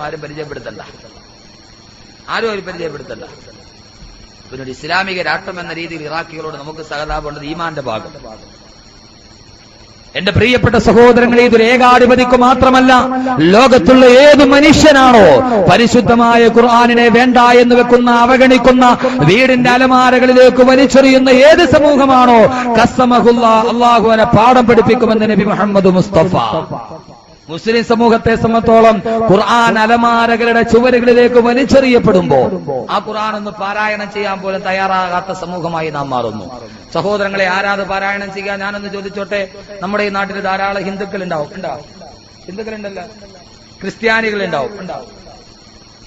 ആരും പരിചയപ്പെടുത്തണ്ട. ആരും അവർ പരിചയപ്പെടുത്തണ്ട. പിന്നീട് ഇസ്ലാമിക രാഷ്ട്രം എന്ന രീതിയിൽ ഇറാഖികളോട് നമുക്ക് സഹതാപമുള്ളത് ഈമാന്റെ ഭാഗം. എന്റെ പ്രിയപ്പെട്ട സഹോദരങ്ങളെ ഇതൊരു ഏകാധിപതിക്ക് മാത്രമല്ല ലോകത്തുള്ള ഏത് മനുഷ്യനാണോ പരിശുദ്ധമായ ഖുർആാനിനെ വേണ്ട എന്ന് വെക്കുന്ന അവഗണിക്കുന്ന വീടിന്റെ അലമാരകളിലേക്ക് വലിച്ചെറിയുന്ന ഏത് സമൂഹമാണോ കസമഹുല്ല അള്ളാഹുവിനെ പാഠം പഠിപ്പിക്കുമെന്ന് നബി മുഹമ്മദ് മുസ്തഫ. മുസ്ലിം സമൂഹത്തെ സംബന്ധിച്ചോളം ഖുർആൻ അലമാരകളുടെ ചുവരുകളിലേക്ക് വലിച്ചെറിയപ്പെടുമ്പോ ആ ഖുർആൻ ഒന്ന് പാരായണം ചെയ്യാൻ പോലും തയ്യാറാകാത്ത സമൂഹമായി നാം മാറുന്നു. സഹോദരങ്ങളെ ആരാത് പാരായണം ചെയ്യാൻ ഞാനൊന്ന് ചോദിച്ചോട്ടെ? നമ്മുടെ ഈ നാട്ടിൽ ധാരാളം ഹിന്ദുക്കൾ ഉണ്ടാവും ഉണ്ടാവും ഹിന്ദുക്കൾ ഉണ്ടല്ലോ ക്രിസ്ത്യാനികൾ ഉണ്ടാവും ഉണ്ടാവും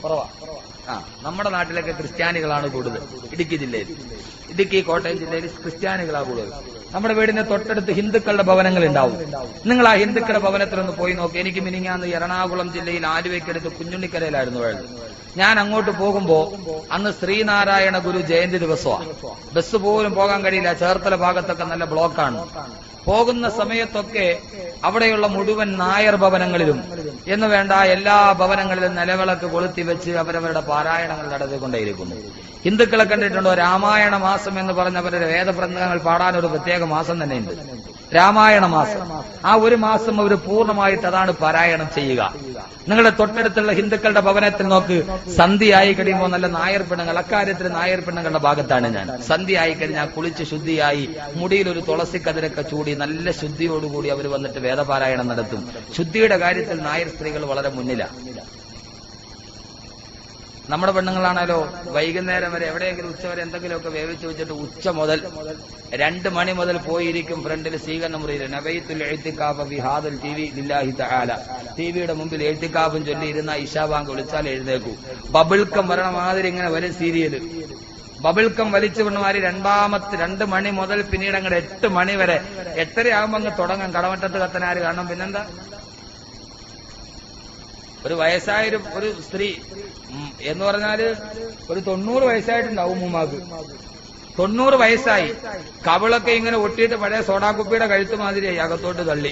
കുറവാ. ആ നമ്മുടെ നാട്ടിലൊക്കെ ക്രിസ്ത്യാനികളാണ് കൂടുതൽ. ഇടുക്കി ജില്ലയിൽ. ഇടുക്കി കോട്ടയം ജില്ലയിൽ ക്രിസ്ത്യാനികളാണ് കൂടുതൽ. നമ്മുടെ വീടിന്റെ തൊട്ടടുത്ത് ഹിന്ദുക്കളുടെ ഭവനങ്ങൾ ഉണ്ടാവും. നിങ്ങൾ ആ ഹിന്ദുക്കളുടെ ഭവനത്തിൽ ഒന്ന് പോയി നോക്കി. എനിക്ക് മിനിങ്ങാന്ന് എറണാകുളം ജില്ലയിൽ ആലുവയ്ക്കടുത്ത് കുഞ്ഞുണ്ണിക്കരയിലായിരുന്നു വേണ്ടത് ഞാൻ അങ്ങോട്ട് പോകുമ്പോ അന്ന് ശ്രീനാരായണ ഗുരു ജയന്തി ദിവസമാണ് ബസ് പോലും പോകാൻ കഴിയില്ല. ചേർത്തല ഭാഗത്തൊക്കെ നല്ല ബ്ലോക്കാണ്. പോകുന്ന സമയത്തൊക്കെ അവിടെയുള്ള മുഴുവൻ നായർ ഭവനങ്ങളിലും എന്ന് വേണ്ട എല്ലാ ഭവനങ്ങളിലും നിലവിളക്ക് കൊളുത്തി വെച്ച് അവരവരുടെ പാരായണങ്ങൾ നടത്തിക്കൊണ്ടേയിരിക്കുന്നു. ഹിന്ദുക്കളെ കണ്ടിട്ടുണ്ടോ? രാമായണ മാസം എന്ന് പറഞ്ഞ അവരുടെ വേദപ്രന്ഥങ്ങൾ പാടാൻ ഒരു പ്രത്യേക മാസം തന്നെയുണ്ട്. രാമായണ മാസം ആ ഒരു മാസം അവർ പൂർണമായിട്ട് അതാണ് പാരായണം ചെയ്യുക. നിങ്ങളുടെ തൊട്ടടുത്തുള്ള ഹിന്ദുക്കളുടെ ഭവനത്തിൽ നോക്ക്. സന്ധ്യയായി കഴിയുമ്പോൾ നല്ല നായർ പെണ്ണുങ്ങൾ അക്കാര്യത്തിൽ നായർ പെണ്ണുങ്ങളുടെ ഭാഗത്താണ് ഞാൻ. സന്ധ്യയായി കഴിഞ്ഞാൽ കുളിച്ച് ശുദ്ധിയായി മുടിയിൽ ഒരു തുളസി കതിരൊക്കെ ചൂടി നല്ല ശുദ്ധിയോടുകൂടി അവർ വന്നിട്ട് വേദപാരായണം നടത്തും. ശുദ്ധിയുടെ കാര്യത്തിൽ നായർ സ്ത്രീകൾ വളരെ മുന്നിലാണ് നമ്മുടെ പെണ്ണുങ്ങളാണല്ലോ വൈകുന്നേരം വരെ എവിടെയെങ്കിലും ഉച്ചവരെ എന്തെങ്കിലുമൊക്കെ വേവിച്ച് വെച്ചിട്ട് ഉച്ച മുതൽ രണ്ട് മണി മുതൽ പോയിരിക്കും ഫ്രണ്ടിൽ സ്വീകരണ മുറിയിൽ. നബൈത്തുൽ എഴുത്തിക്കാഫ് വിഹാദൽ ടി വി ലില്ലാഹി തഹാല ടി വിയുടെ മുമ്പിൽ എഴുത്തിക്കാപ്പും ചൊല്ലി ഇരുന്ന ഇഷാബാങ്ക് വിളിച്ചാൽ എഴുന്നേക്കൂ ബബിൾക്കം വരണ മാതിരി ഇങ്ങനെ വരും സീരിയൽ ബബിൾക്കം വലിച്ചു കൊണ്ടുമാരി രണ്ടാമത്തെ രണ്ട് മണി മുതൽ പിന്നീട് അങ്ങോട്ട് എട്ട് മണി വരെ. എട്ടരയാകുമ്പോ അങ്ങ് തുടങ്ങാൻ കടമറ്റത്ത് കത്തനാര് കാണണം. പിന്നെന്താ? ഒരു വയസ്സായ ഒരു സ്ത്രീ എന്ന് പറഞ്ഞാൽ ഒരു തൊണ്ണൂറ് വയസ്സായിട്ടുണ്ടാവും ഉമ്മാക്ക്. തൊണ്ണൂറ് വയസ്സായി. കവളൊക്കെ ഇങ്ങനെ ഒട്ടിയിട്ട് പഴയ സോഡാക്കുപ്പിയുടെ കഴുത്ത് മാതിരിയായി അകത്തോട്ട് തള്ളി.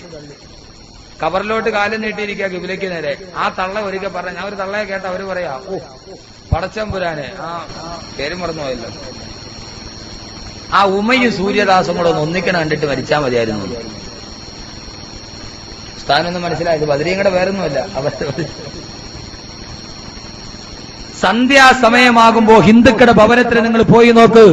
കവറിലോട്ട് കാലം നീട്ടിയിരിക്കുക കിബിലേക്ക് നേരെ. ആ തള്ള ഒരിക്കൽ പറഞ്ഞ ഞാൻ ഒരു തള്ളയെ കേട്ട അവർ പറയാ ഓ പടച്ചമ്പുരാന് ആ പേരും മറന്നുപോയല്ലോ ആ ഉമ്മയും സൂര്യദാസും കൂടെ ഒന്ന് ഒന്നിക്കണം കണ്ടിട്ട് മരിച്ചാൽ മതിയായിരുന്നു. സ്ഥാനൊന്നും മനസ്സിലായത് ബദരിയും കൂടെ വേറൊന്നുമല്ല. അവസ്ഥ സന്ധ്യാസമയമാകുമ്പോൾ ഹിന്ദുക്കളുടെ ഭവനത്തിൽ നിങ്ങൾ പോയി നോക്ക്.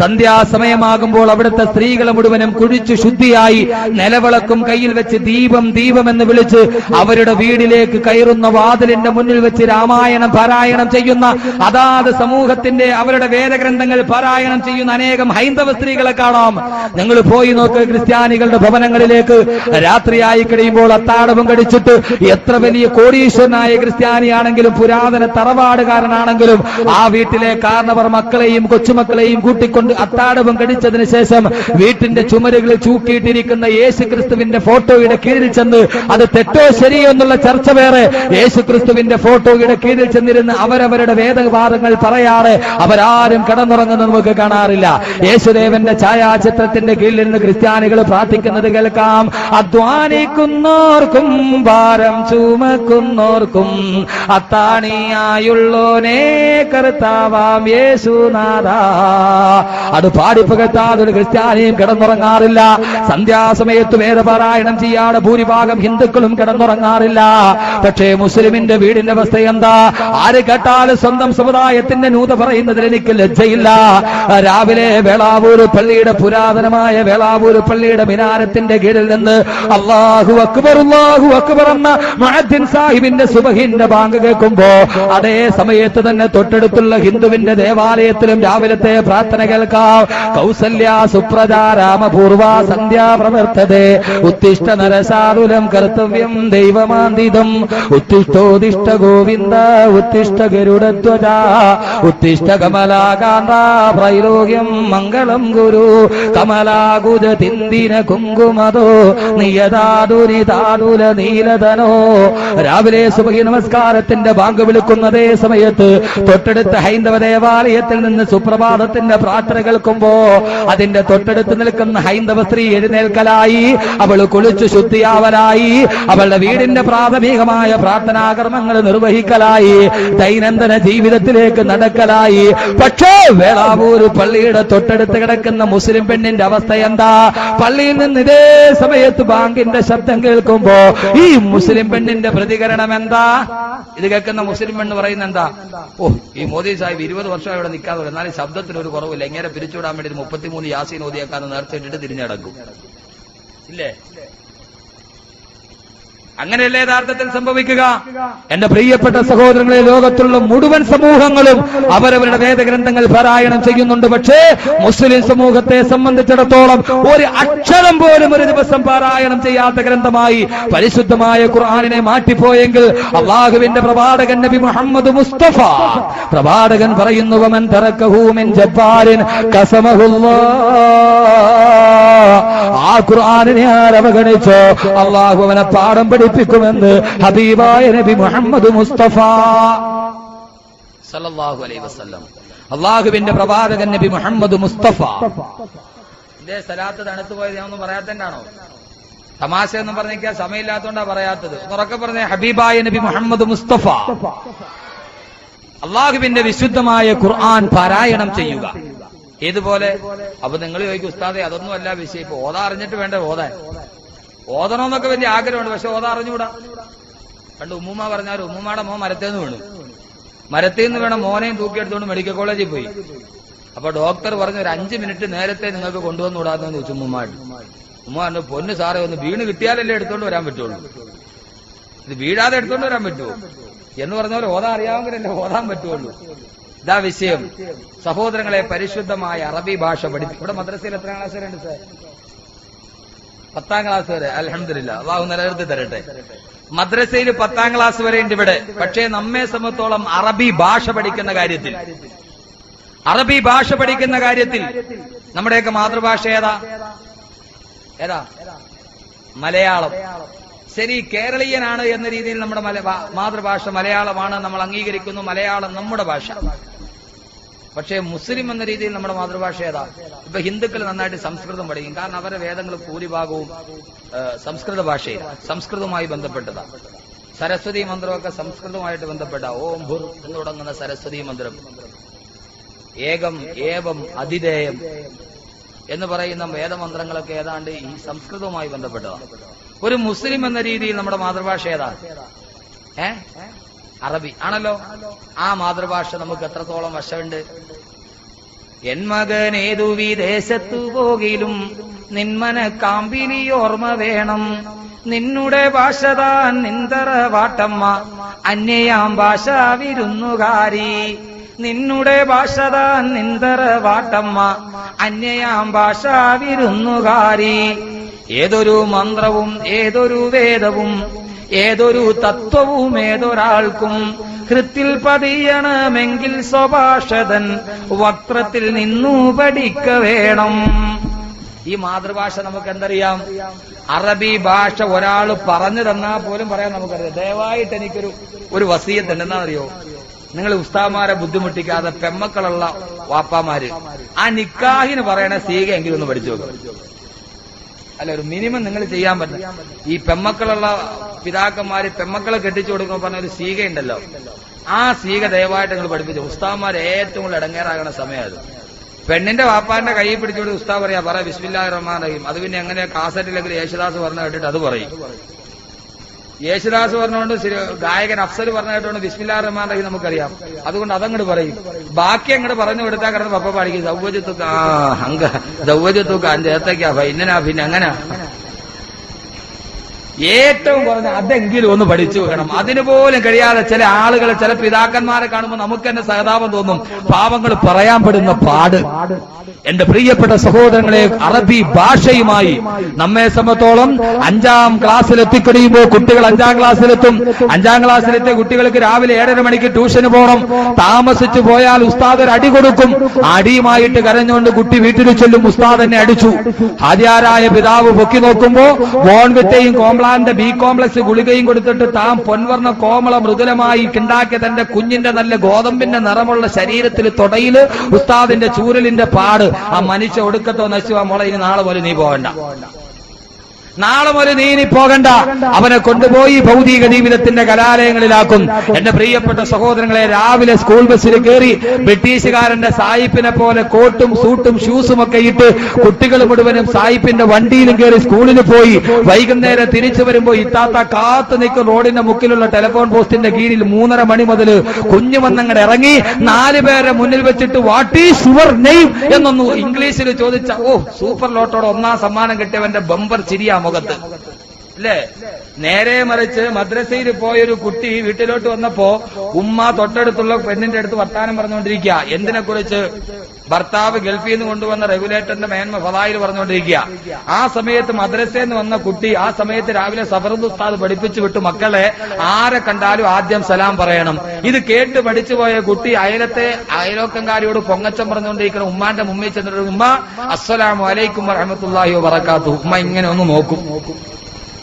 സന്ധ്യാസമയമാകുമ്പോൾ അവിടുത്തെ സ്ത്രീകളെ മുഴുവനും കുഴിച്ചു ശുദ്ധിയായി നിലവിളക്കും കയ്യിൽ വെച്ച് ദീപം ദീപം എന്ന് വിളിച്ച് അവരുടെ വീടിലേക്ക് കയറുന്ന വാതിലിന്റെ മുന്നിൽ വെച്ച് രാമായണം പാരായണം ചെയ്യുന്ന അതാത് സമൂഹത്തിന്റെ അവരുടെ വേദഗ്രന്ഥങ്ങൾ പാരായണം ചെയ്യുന്ന അനേകം ഹൈന്ദവ സ്ത്രീകളെ കാണാം. നിങ്ങൾ പോയി നോക്ക് ക്രിസ്ത്യാനികളുടെ ഭവനങ്ങളിലേക്ക്. രാത്രിയായി കഴിയുമ്പോൾ അത്താടവും കടിച്ചിട്ട് എത്ര വലിയ കോടീശ്വരനായ ക്രിസ്ത്യാനിയാണെങ്കിലും പുരാതന തറവാടുകാരനാണെങ്കിലും ആ വീട്ടിലെ കാരണവർ മക്കളെയും കൊച്ചുമക്കളെയും കൂട്ടിക്കൊണ്ട് അത്താടവും കടിച്ചതിന് ശേഷം വീട്ടിന്റെ ചുമരുകളിൽ ചൂക്കിയിട്ടിരിക്കുന്ന യേശു ക്രിസ്തുവിന്റെ ഫോട്ടോയുടെ കീഴിൽ ചെന്ന് അത് തെറ്റോ ശരിയോ എന്നുള്ള ചർച്ച വേറെ. യേശു ക്രിസ്തുവിന്റെ ഫോട്ടോയുടെ കീഴിൽ ചെന്നിരുന്ന് അവരവരുടെ വേദവാദങ്ങൾ പറയാറ്. അവരാരും കടന്നുറങ്ങുന്നത് നമുക്ക് കാണാറില്ല. യേശുദേവന്റെ ഛായാചിത്രത്തിന്റെ കീഴിൽ നിന്ന് ക്രിസ്ത്യാനികൾ പ്രാർത്ഥിക്കുന്നത് കേൾക്കാം. അധ്വാനിക്കുന്നോർക്കും ഭാരം ചുമക്കുന്നോർക്കും അത്താണിയായുള്ളോനേ കർത്താവാം യേശുനാഥ. അത് പാടിപ്പകത്താതെ ഒരു ക്രിസ്ത്യാനിയും കിടന്നുറങ്ങാറില്ല. സന്ധ്യാസമയത്ത് വേദപാരായണം ചെയ്യാതെ ഭൂരിഭാഗം ഹിന്ദുക്കളും കിടന്നുറങ്ങാറില്ല. പക്ഷേ മുസ്ലിമിന്റെ വീടിന്റെ അവസ്ഥ എന്താ? ആര് കേട്ടാലും സ്വന്തം സമുദായത്തിന്റെ നൂത പറയുന്നതിൽ എനിക്ക് ലജ്ജയില്ല. രാവിലെ വേളാവൂർ പള്ളിയുടെ പുരാതനമായ വേളാവൂർ പള്ളിയുടെ മിനാരത്തിന്റെ കീഴിൽ നിന്ന് അള്ളാഹു അക്ബർ അള്ളാഹു അക്ബർ എന്ന മുഅദ്ദിൻ സാഹിബിന്റെ സുബഹിന്റെ ബാങ്ക് കേൾക്കുമ്പോ അതേ സമയത്ത് തന്നെ തൊട്ടടുത്തുള്ള ഹിന്ദുവിന്റെ ദേവാലയത്തിലും രാവിലത്തെ പ്രാർത്ഥന കേൾക്കാം. കൗസല്യ സുപ്രജ രാമപൂർവ സന്ധ്യാ പ്രവർത്തതേ ഉത്തിഷ്ട നരസാതുലം കർത്തവ്യം ദൈവമാന്തിതം. ഉത്തിഷ്ടോദിഷ്ട ഗോവിന്ദ ഉത്തിഷ്ട ഗരുഡധ്വജ ഉത്തിഷ്ട കമലാകാന്ത പ്രൈലോക്യം മംഗളം ഗുരു. കമലാകുജ തിന്ദിന കുങ്കുമതോ നിയതാതുരിതാതുല നീലതനോ രാവിലെ സുബഹി നമസ്കാരത്തിന്റെ ബാങ്ക് വിളിക്കുന്നതേ സമയത്ത് സമയത്ത് തൊട്ടടുത്ത ഹൈന്ദവ ദേവാലയത്തിൽ നിന്ന് സുപ്രഭാതത്തിന്റെ പ്രാർത്ഥന കേൾക്കുമ്പോ അതിന്റെ തൊട്ടടുത്ത് നിൽക്കുന്ന ഹൈന്ദവ സ്ത്രീ എഴുന്നേൽക്കലായി അവൾ കുളിച്ചു ശുദ്ധിയാവലായി അവളുടെ വീടിന്റെ പ്രാഥമികമായ പ്രാർത്ഥനാകർമ്മങ്ങൾ നിർവഹിക്കലായി ദൈനംദിന ജീവിതത്തിലേക്ക് നടക്കലായി. പക്ഷേ വേളാവൂർ പള്ളിയുടെ തൊട്ടടുത്ത് കിടക്കുന്ന മുസ്ലിം പെണ്ണിന്റെ അവസ്ഥ എന്താ? പള്ളിയിൽ നിന്ന് ഇതേ സമയത്ത് ബാങ്കിന്റെ ശബ്ദം കേൾക്കുമ്പോ ഈ മുസ്ലിം പെണ്ണിന്റെ പ്രതികരണം എന്താ? ഇത് കേൾക്കുന്ന മുസ്ലിം പെണ്ണ് പറയുന്ന എന്താ ഓ ഈ മോദി സാഹിബ് ഇരുപത് വർഷം ഇവിടെ നിൽക്കാതെ എന്നാലും ശബ്ദത്തിന് ഒരു കുറവില്ല. എങ്ങനെ പിരിച്ചുവിടാൻ വേണ്ടി മുപ്പത്തിമൂന്ന് യാസീൻ ഓതിയേക്കാന്ന് നേർച്ചയിട്ടിട്ട് തിരിഞ്ഞടക്കും. ഇല്ലേ? അങ്ങനെയല്ലേ യഥാർത്ഥത്തിൽ സംഭവിക്കുക. എന്റെ പ്രിയപ്പെട്ട സഹോദരങ്ങളെ ലോകത്തുള്ള മുഴുവൻ സമൂഹങ്ങളും അവരവരുടെ വേദഗ്രന്ഥങ്ങൾ പാരായണം ചെയ്യുന്നുണ്ട്. പക്ഷേ മുസ്ലിം സമൂഹത്തെ സംബന്ധിച്ചിടത്തോളം ഒരു അക്ഷരം പോലും ഒരു ദിവസം പാരായണം ചെയ്യാത്ത ഗ്രന്ഥമായി പരിശുദ്ധമായ ഖുർആാനിനെ മാറ്റിപ്പോയെങ്കിൽ അള്ളാഹുവിന്റെ പ്രവാചകൻ നബി മുഹമ്മദ് മുസ്തഫ. പ്രവാചകൻ പറയുന്നു വമൻ തറക്കഹൂമിൻ ജബ്ബാരിൻ കസമഹുല്ലാ. ആ ഖുർആാനിനെ ആർ അവഗണിച്ചോ? അള്ളാഹു അവനെ പാഠം പഠിപ്പിക്കുമെന്ന് ഹബീബായ നബി മുഹമ്മദ് മുസ്തഫ. സല്ലല്ലാഹു അലൈഹി വസല്ലം. അള്ളാഹുവിന്റെ പ്രവാചകൻ നബി മുഹമ്മദ് മുസ്തഫ. ഇതേ സ്ഥലത്ത് തണുത്തു പോയത് ഞാൻ ഒന്നും പറയാത്തണ്ടാണോ തമാശ എന്ന് പറഞ്ഞേക്കാ സമയമില്ലാത്തോണ്ടാ പറയാത്തത് ഉറക്കെ പറഞ്ഞ ഹബീബായ നബി മുഹമ്മദ് മുസ്തഫ. അള്ളാഹുവിന്റെ വിശുദ്ധമായ ഖുർആൻ പാരായണം ചെയ്യുക. ഏതുപോലെ? അപ്പൊ നിങ്ങൾ ചോദിക്കും ഉസ്താദെ അതൊന്നും അല്ല വിഷയം. ഇപ്പൊ ഓതാ അറിഞ്ഞിട്ട് വേണ്ട ഓതാൻ? ഓതണമെന്നൊക്കെ വലിയ ആഗ്രഹമുണ്ട് പക്ഷെ ഓതാ അറിഞ്ഞുകൂടാ? പണ്ട് ഉമ്മുമ്മ പറഞ്ഞാൽ ഉമ്മുമ്മയുടെ മോൻ മരത്തേന്ന് വീണു. മരത്തിൽ നിന്ന് വേണം മോനെയും തൂക്കിയെടുത്തുകൊണ്ട് മെഡിക്കൽ കോളേജിൽ പോയി. അപ്പൊ ഡോക്ടർ പറഞ്ഞു ഒരു അഞ്ച് മിനിറ്റ് നേരത്തെ നിങ്ങൾക്ക് കൊണ്ടുവന്നുകൂടാന്ന് ചോദിച്ചു ഉമ്മുമ്മാട് ഉമ്മ പറഞ്ഞു പൊന്ന് സാറേ ഒന്ന് വീണ് കിട്ടിയാലല്ലേ എടുത്തോണ്ട് വരാൻ പറ്റുള്ളൂ. ഇത് വീഴാതെ എടുത്തോണ്ട് വരാൻ പറ്റുമോ എന്ന് പറഞ്ഞ പോലെ ഓതാൻ അറിയാമെങ്കിലല്ലേ ഓതാൻ പറ്റുള്ളൂ. ഇതാ വിഷയം. സഹോദരങ്ങളെ പരിശുദ്ധമായ അറബി ഭാഷ പഠിച്ചു ഇവിടെ മദ്രസയിൽ എത്ര ക്ലാസ് വരെ ഉണ്ട് സാർ പത്താം ക്ലാസ് വരെ. അലഹമില്ല അള്ളാഹു നിലനിർത്തി തരട്ടെ. മദ്രസയിൽ പത്താം ക്ലാസ് വരെ ഉണ്ട് ഇവിടെ. പക്ഷേ നമ്മെ സംബന്ധിച്ചോളം അറബി ഭാഷ പഠിക്കുന്ന കാര്യത്തിൽ. അറബി ഭാഷ പഠിക്കുന്ന കാര്യത്തിൽ നമ്മുടെയൊക്കെ മാതൃഭാഷ ഏതാ? ഏതാ? മലയാളം. ശരി കേരളീയനാണ് എന്ന രീതിയിൽ നമ്മുടെ മാതൃഭാഷ മലയാളമാണ്. നമ്മൾ അംഗീകരിക്കുന്നു മലയാളം നമ്മുടെ ഭാഷ. പക്ഷേ മുസ്ലിം എന്ന രീതിയിൽ നമ്മുടെ മാതൃഭാഷ ഏതാ? ഇപ്പൊ ഹിന്ദുക്കൾ നന്നായിട്ട് സംസ്കൃതം പഠിക്കും. കാരണം അവരുടെ വേദങ്ങൾ ഭൂരിഭാഗവും സംസ്കൃത ഭാഷയിൽ സംസ്കൃതവുമായി ബന്ധപ്പെട്ടതാ. സരസ്വതി മന്ത്രമൊക്കെ സംസ്കൃതവുമായിട്ട് ബന്ധപ്പെട്ട ഓം ഭുർ എന്ന് തുടങ്ങുന്ന സരസ്വതി മന്ത്രം. ഏകം ഏവം അതിദേയം എന്ന് പറയുന്ന വേദമന്ത്രങ്ങളൊക്കെ ഏതാണ്ട് ഈ സംസ്കൃതവുമായി ബന്ധപ്പെട്ടതാണ് ഒരു മുസ്ലിം എന്ന രീതിയിൽ നമ്മുടെ മാതൃഭാഷ ഏതാണ് ഏ? അറബി. ആണല്ലോ? ആ മാതൃഭാഷ നമുക്ക് എത്രത്തോളം വശമുണ്ട്? എൻ മകൻ ഏതു വിദേശത്തു പോകിലും നിന്മന കാമ്പിനി ഓർമ്മ വേണം. നിന്നുടെ ഭാഷ താൻ നിന്തറ വാട്ടമ്മ അന്യയാം ഭാഷ വിരുന്നുകാരി. നിന്നുടെ ഭാഷ താൻ നിന്തറ വാട്ടമ്മ അന്യയാം ഭാഷ വിരുന്നുകാരി. ഏതൊരു മന്ത്രവും ഏതൊരു വേദവും ഏതൊരു തത്വവും ഏതൊരാൾക്കും ഹൃത്തിൽ പതിയണമെങ്കിൽ സ്വഭാഷതൻ വക്രത്തിൽ നിന്നു പഠിക്ക വേണം. ഈ മാതൃഭാഷ നമുക്ക് എന്തറിയാം അറബി ഭാഷ ഒരാൾ പറഞ്ഞു തന്നാൽ പോലും പറയാൻ നമുക്കറിയാം. ദയവായിട്ട് എനിക്കൊരു ഒരു വസീയത്തുണ്ട് എന്താണെന്നറിയോ നിങ്ങൾ ഉസ്താമാരെ ബുദ്ധിമുട്ടിക്കാതെ പെമ്മക്കളുള്ള വാപ്പാമാര് ആ നിക്കാഹിന് പറയണ സീക എങ്കിലും ഒന്ന് പഠിച്ചു നോക്കും. അല്ല ഒരു മിനിമം നിങ്ങൾ ചെയ്യാൻ പറ്റില്ല. ഈ പെമ്മക്കളുള്ള പിതാക്കന്മാര് പെമ്മക്കളെ കെട്ടിച്ചു കൊടുക്കുമ്പോൾ പറഞ്ഞ ഒരു സീക ഉണ്ടല്ലോ ആ സീക ദയവായിട്ട് നിങ്ങൾ പഠിപ്പിച്ചു. ഉസ്താവന്മാർ ഏറ്റവും കൂടുതൽ ഇടങ്ങേറാകണ സമയം അത്. പെണ്ണിന്റെ വാപ്പാന്റെ കൈ പിടിച്ചുകൊണ്ട് ഉസ്താവ് പറയാ പറ ബിസ്മില്ലാ റഹ്മാൻ റഹീം. അത് പിന്നെ എങ്ങനെ കാസറ്റിലെങ്കിലും യേശുദാസ് പറഞ്ഞു കേട്ടിട്ട് അത് പറയും. യേശുദാസ് പറഞ്ഞുകൊണ്ട് ഗായകൻ അഫ്സൽ പറഞ്ഞു കേട്ടോണ്ട് ബിസ്മില്ലാ റഹ്മാൻ റഹീം നമുക്കറിയാം. അതുകൊണ്ട് അതങ്ങോട്ട് പറയും. ബാക്കി അങ്ങോട്ട് പറഞ്ഞു കൊടുത്താൽ കിടന്ന് പപ്പ പാടിക്കും ദൗവജത്തുക്ക ആ അങ്ക ദൗവജത്തുക്ക അഞ്ചേത്തേക്കാ ഇന്നനാ പിന്നെ അങ്ങനെ ഏറ്റവും കുറഞ്ഞ അതെങ്കിലും ഒന്ന് പഠിച്ചു വേണം അതിനുപോലും കഴിയാതെ ചില ആളുകൾ ചില പിതാക്കന്മാരെ കാണുമ്പോൾ നമുക്ക് തന്നെ സഹതാപം തോന്നും. പാവങ്ങൾ പറയാൻ പെടുന്ന പാട്. എന്റെ പ്രിയപ്പെട്ട സഹോദരങ്ങളെ അറബി ഭാഷയുമായി നമ്മെ സംബന്ധിച്ചോളം അഞ്ചാം ക്ലാസ്സിൽ എത്തിക്കഴിയുമ്പോൾ കുട്ടികൾ അഞ്ചാം ക്ലാസ്സിലെത്തും. അഞ്ചാം ക്ലാസ്സിലെത്തിയ കുട്ടികൾക്ക് രാവിലെ ഏഴര മണിക്ക് ട്യൂഷന് പോകണം. താമസിച്ചു പോയാൽ ഉസ്താദ് ഒരു അടി കൊടുക്കും. അടിയുമായിട്ട് കരഞ്ഞുകൊണ്ട് കുട്ടി വീട്ടിൽ ചെല്ലും ഉസ്താദ് എന്നെ അടിച്ചു. ആദ്യാരായ പിതാവ് പൊക്കി നോക്കുമ്പോ ബോൺവിറ്റയും കോംപ്ലാ മോലാന്റെ ബി കോംപ്ലക്സ് ഗുളികയും കൊടുത്തിട്ട് താൻ പൊൻവർണ കോമള മൃദുലമായി ഉണ്ടാക്കിയ തന്റെ കുഞ്ഞിന്റെ നല്ല ഗോതമ്പിന്റെ നിറമുള്ള ശരീരത്തിൽ തൊടയിൽ ഉസ്താദിന്റെ ചൂരലിന്റെ പാട്. ആ മനുഷ്യ ഒടുക്കത്തോ നശിവാ മോളെ ഇനി നാളെ പോലെ നീ പോകണ്ട. നാളെ മുതൽ നീ ഇനി പോകണ്ട. അവനെ കൊണ്ടുപോയി ഭൗതിക ജീവിതത്തിന്റെ കലാലയങ്ങളിലാക്കും. എന്റെ പ്രിയപ്പെട്ട സഹോദരങ്ങളെ രാവിലെ സ്കൂൾ ബസ്സിൽ കയറി ബ്രിട്ടീഷുകാരന്റെ സായിപ്പിനെ പോലെ കോട്ടും സൂട്ടും ഷൂസും ഒക്കെ ഇട്ട് കുട്ടികൾ മുഴുവനും സായിപ്പിന്റെ വണ്ടിയിലും കയറി സ്കൂളിൽ പോയി. വൈകുന്നേരം തിരിച്ചു വരുമ്പോൾ ഇത്താത്ത കാത്തു നിൽക്കും. റോഡിന്റെ മുക്കിലുള്ള ടെലിഫോൺ പോസ്റ്റിന്റെ കീഴിൽ മൂന്നര മണി മുതൽ കുഞ്ഞു വന്നങ്ങടെ ഇറങ്ങി നാല് പേരെ മുന്നിൽ വെച്ചിട്ട് വാട്ട് ഈസ് യുവർ നെയിം എന്നൊന്ന് ഇംഗ്ലീഷിൽ ചോദിച്ച ഓ സൂപ്പർ ലോട്ടോടെ ഒന്നാം സമ്മാനം കിട്ടിയവന്റെ ബമ്പർ ചിരിയാ. മുഖത്ത്. അല്ലേ നേരെ മറിച്ച് മദ്രസയിൽ പോയൊരു കുട്ടി വീട്ടിലോട്ട് വന്നപ്പോ ഉമ്മ തൊട്ടടുത്തുള്ള പെണ്ണിന്റെ അടുത്ത് വർത്താനം പറഞ്ഞുകൊണ്ടിരിക്കുക എന്തിനെ കുറിച്ച്? ഭർത്താവ് ഗൾഫിൽ നിന്ന് കൊണ്ടുവന്ന റെഗുലേറ്ററിന്റെ മേന്മ ഫതായിൽ പറഞ്ഞുകൊണ്ടിരിക്കുക ആ സമയത്ത് മദ്രസയിൽ നിന്ന് വന്ന കുട്ടി ആ സമയത്ത് രാവിലെ സഫറുദ് ഉസ്താദ് പഠിപ്പിച്ചു വിട്ടു. മക്കളെ ആരെ കണ്ടാലും ആദ്യം സലാം പറയണം. ഇത് കേട്ട് പഠിച്ചു പോയ കുട്ടി അയലത്തെ അയലോക്കങ്കാരിയോട് പൊങ്ങച്ചം പറഞ്ഞുകൊണ്ടിരിക്കണം ഉമ്മാന്റെ മുമ്പിൽ ചെന്നിട്ട് ഉമ്മ അസ്സലാമു അലൈക്കും വറഹമത്തല്ലാഹി വറക്കാത്തു ഉമ്മ ഇങ്ങനെ ഒന്ന് നോക്കും.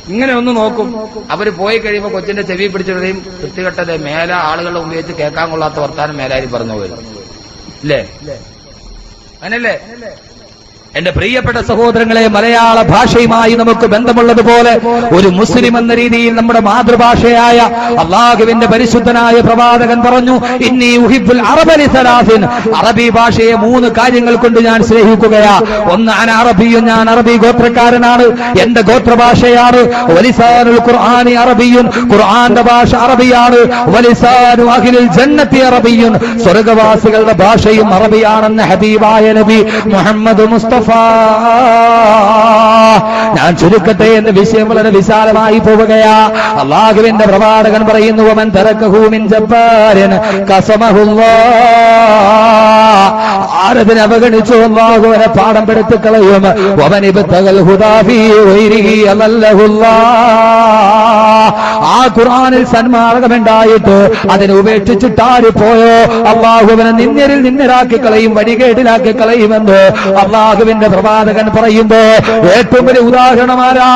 ഇങ്ങനെ ഒന്ന് നോക്കും. അവർ പോയി കഴിയുമ്പോ കൊച്ചിന്റെ ചെവി പിടിച്ചിടുകയും വൃത്തികെട്ടത് മേല ആളുകളുടെ ഉപയോഗിച്ച് കേൾക്കാൻ കൊള്ളാത്ത വർത്താനം മേലാരി പറഞ്ഞു പോയി ഇല്ലേ? അങ്ങനല്ലേ? എന്റെ പ്രിയപ്പെട്ട സഹോദരങ്ങളെ മലയാള ഭാഷയുമായി നമുക്ക് ബന്ധമുള്ളതുപോലെ ഒരു മുസ്ലിം എന്ന രീതിയിൽ നമ്മുടെ മാതൃഭാഷയായ അള്ളാഹുവിന്റെ പരിശുദ്ധനായ പ്രവാചകൻ പറഞ്ഞു ഇന്നീ ഉഹിബുൽ അറബലി സലാഫിൻ അറബി ഭാഷയെ മൂന്ന് കാര്യങ്ങൾ കൊണ്ട് ഞാൻ സ്നേഹിക്കുകയാ. ഒന്ന് അന അറബിയും ഞാൻ അറബി ഗോത്രക്കാരനാണ്. എന്റെ ഗോത്രഭാഷയാണ്. വലിസാനുൽ ഖുർആനി അറബിയും ഖുർആന്റെ ഭാഷ അറബിയാണ്. വലിസാനു അഖിലിൽ ജന്നത്തി അറബിയും. സ്വർഗവാസികളുടെ ഭാഷയും അറബിയാണെന്ന് ഹബീബായ നബി മുഹമ്മദ് മുസ്തഫ ഞാൻ ചുരുക്കട്ടെ എന്ന് വിഷയം വളരെ വിശാലമായി പോവുകയാ. അള്ളാഹുവിന്റെ പ്രവാചകൻ പറയുന്നു അവൻ തിരക്കഹൂമിൻ ജപ്പാരൻ കസമഹുല്ലാ. ആരതിനെ അവഗണിച്ചു അള്ളാഹുവിനെ പാഠം പെടുത്തി കളയും അവൻ തകൽ ഹുദാഫി അലല്ലഹുല്ലാ ആ ഖുറാനിൽ സന്മാർഗമുണ്ടായിട്ട് അതിനെ ഉപേക്ഷിച്ചിട്ടാരിപ്പോയോ അള്ളാഹുവിനെ നിന്നരിൽ നിന്നരാക്കി കളയും വഴികേടിലാക്കി കളയുമെന്ന് അള്ളാഹുവിന്റെ പ്രവാചകൻ പറയുമ്പോ ഏറ്റവും വലിയ ഉദാഹരണമാരാ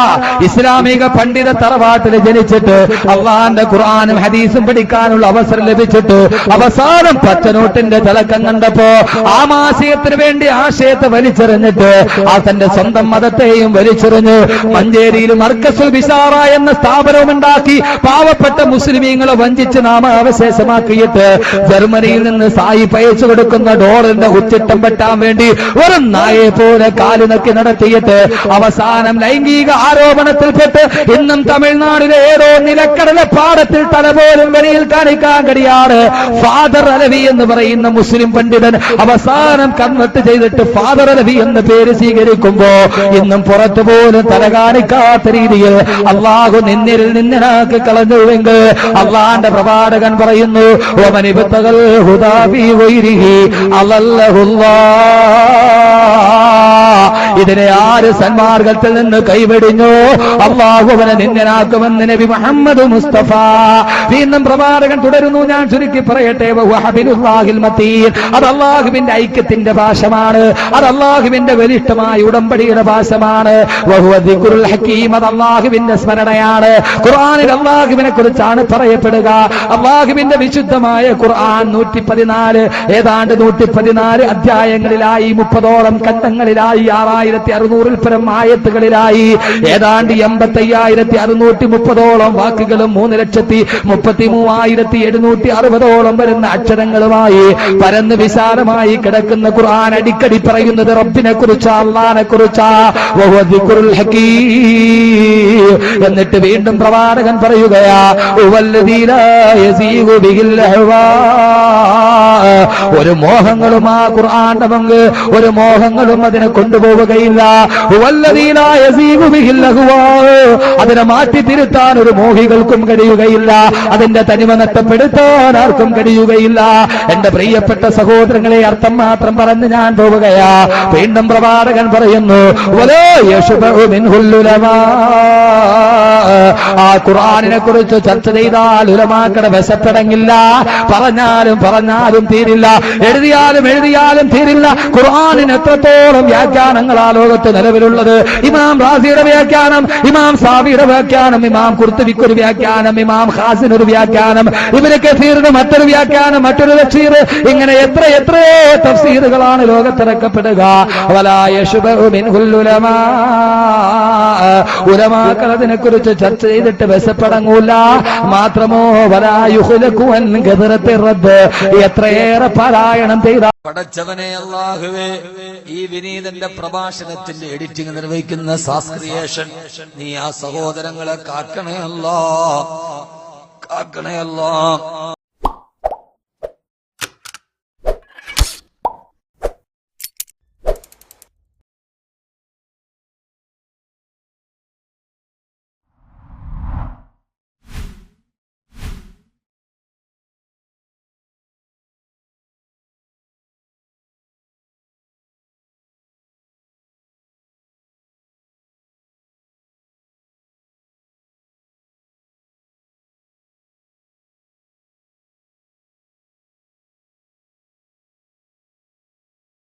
ഇസ്ലാമിക പണ്ഡിത തറവാട്ടിൽ ജനിച്ചിട്ട് അള്ളാഹിന്റെ ഖുറാനും ഹദീസും പഠിക്കാനുള്ള അവസരം ലഭിച്ചിട്ട് അവസാനം പച്ചനോട്ടിന്റെ തിളക്കം കണ്ടപ്പോ ആ മാസികത്തിന് വേണ്ടി ആശയത്തെ വലിച്ചെറിഞ്ഞിട്ട് ആ തന്റെ സ്വന്തം മതത്തെയും വലിച്ചെറിഞ്ഞ് മഞ്ചേരിയിൽ മർക്കസുൽ ബിസാറ എന്ന സ്ഥാപനവും ഉണ്ടാക്കി പാവപ്പെട്ട മുസ്ലിമീങ്ങളെ വഞ്ചിച്ച് നാമാവശേഷമാക്കിയിട്ട് ജർമ്മനിയിൽ നിന്ന് സായി പയച്ചു കൊടുക്കുന്ന ഡോളറിന്റെ ഉച്ചിട്ടം പെട്ടാൻ വേണ്ടി ഒരു നായെ പോലെ കാലു നക്കി നടത്തിയിട്ട് അവസാനം ലൈംഗിക ആരോപണത്തിൽപ്പെട്ട് ഇന്നും തമിഴ്നാടിലെ ഏതോ നിലക്കടല പാടത്തിൽ തല പോലും വെളിയിൽ കാണിക്കാൻ കഴിയാണ് ഫാദർ അലവി എന്ന് പറയുന്ന മുസ്ലിം പണ്ഡിതൻ അവസാനം കൺവെർട്ട് ചെയ്തിട്ട് ഫാദർ അലവി എന്ന പേര് സ്വീകരിക്കുമ്പോ ഇന്നും പുറത്തു പോലും തല കാണിക്കാത്ത രീതിയിൽ അള്ളാഹു നിന്നിൽ നിന്നിനാക്കി കളഞ്ഞുവെങ്കിൽ അള്ളാന്റെ പ്രവാചകൻ പറയുന്നു ഓമനിബത്തകൾ ഹുദാബി വൈരിഹി അലല്ലഹുല്ലാ. ഇതിനെ ആര് സന്മാർഗത്തിൽ നിന്ന് കൈവെടിഞ്ഞു? അള്ളാഹുവിനെ നിന്നനാക്കുമെന്ന് നബി മുഹമ്മദ് മുസ്തഫ. വീണ്ടും പ്രവാചകൻ തുടരുന്നു ഞാൻ ചുരുക്കി പറയട്ടെ അത് അള്ളാഹുവിന്റെ ഐക്യത്തിന്റെ ഭാഷമാണ്. അത് അള്ളാഹുവിന്റെ വലിഷ്ടമായ ഉടമ്പടിയുടെ ഭാഷമാണ്. അത് അള്ളാഹുവിന്റെ സ്മരണയാണ്. ഖുർആനിൽ അള്ളാഹുവിനെ കുറിച്ചാണ് പറയപ്പെടുക. അള്ളാഹുവിന്റെ വിശുദ്ധമായ ഖുർആൻ നൂറ്റി പതിനാല് ഏതാണ്ട് നൂറ്റി പതിനാല് അധ്യായങ്ങളിലായി മുപ്പതോളം ഖണ്ഡങ്ങളിലായി ആറായിരത്തി അറുന്നൂറിൽ പരം ആയത്തുകളിലായി. ഏതാണ്ട് എൺപത്തി അയ്യായിരത്തി അറുന്നൂറ്റി മുപ്പതോളം വാക്കുകളും മൂന്ന് ലക്ഷത്തി മുപ്പത്തി മൂവായിരത്തി എഴുന്നൂറ്റി അറുപതോളം വരുന്ന അക്ഷരങ്ങളുമായി പരന്ന് വിശാലമായി കിടക്കുന്ന ഖുർആൻ അടിക്കടി പറയുന്നത് റബ്ബിനെ കുറിച്ചാ അള്ളാനെ കുറിച്ചാ എന്നിട്ട് വീണ്ടും പ്രവാചകൻ പറയുകയാ ഒരു മോഹങ്ങളും ആ ഖുർആന്റെ പങ്ക് ഒരു മോഹങ്ങളും അതിനെ കൊണ്ടുപോവുകയില്ല അഹ്വാ. അതിനെ മാറ്റി തിരുത്താൻ ഒരു മോഹികൾക്കും കഴിയുകയില്ല. അതിന്റെ തനിമ നഷ്ടപ്പെടുത്താൻ ആർക്കും കഴിയുകയില്ല. എന്റെ പ്രിയപ്പെട്ട സഹോദരങ്ങളെ അർത്ഥം മാത്രം പറഞ്ഞ് ഞാൻ പോവുകയാ. വീണ്ടും പ്രവാചകൻ പറയുന്നു. ആ ഖുർആനിനെ കുറിച്ച് ചർച്ച ചെയ്താൽ ഉലമാക്കട വിശപ്പെടങ്ങില്ല. പറഞ്ഞാലും പറഞ്ഞാലും തീരില്ല. എഴുതിയാലും എഴുതിയാലും തീരില്ല. ഖുറാനിന് എത്രത്തോളം വ്യാഖ്യാനങ്ങളാ ലോകത്ത് നിലവിലുള്ളത്. ഇമാം റാസിയുടെ വ്യാഖ്യാനം ഇമാം സാബിയുടെ വ്യാഖ്യാനം ഇമാം കുർത്തുബിക്ക് ഒരു വ്യാഖ്യാനം ഇമാം ഹാസിന് ഒരു വ്യാഖ്യാനം ഇവർ കസീറിന് മറ്റൊരു വ്യാഖ്യാനം മറ്റൊരു ലക്ഷീർ ഇങ്ങനെ എത്ര എത്രയോ തഫ്സീറുകളാണ് ലോകത്തിറക്കപ്പെടുക. ഉലമാക്കൾ അതിനെ കുറിച്ച് ചർച്ച ചെയ്തിട്ട് വിശപ്പടങ്ങൂല മാത്രമോ റബ്ബ്. എത്രയേറെ പാരായണം ചെയ്ത പടച്ചവനെ അള്ളാഹുവേ ഈ വിനീതന്റെ പ്രഭാഷണത്തിന്റെ എഡിറ്റിംഗ് നിർവഹിക്കുന്ന സാസ്ക്രിയേഷൻ നീ ആ സഹോദരങ്ങളെ കാക്കണേ അല്ലാ കാക്കണേ അല്ലാ.